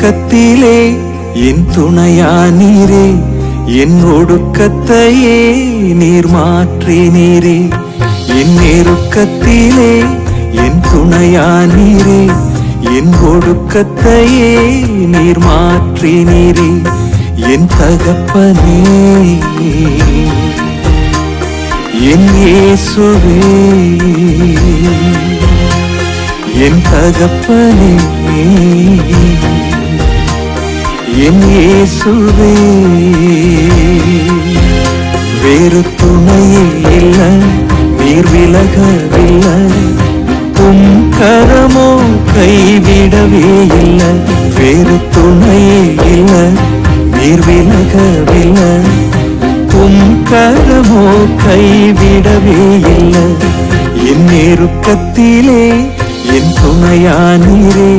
நெருக்கத்திலே என் துணையா நீரே என் ஒடுக்கத்தையே நீர் மாற்றினீரே என் நெருக்கத்திலே என் துணையா நீரே என் ஒடுக்கத்தையே நீர் மாற்றினீரே என் தகப்பனே என் இயேசுவே. என் தகப்பனே. என் இயேசுவே. வேறு துணையில் இல்லை நீர் விலகவில்லை. உம் கரமோ கைவிடவே இல்லை வேறு துணையில் இல்லை நீர் விலகவில்லை. உம் கரமோ கைவிடவே இல்லை என் நெருக்கத்திலே என் துணையானீரே.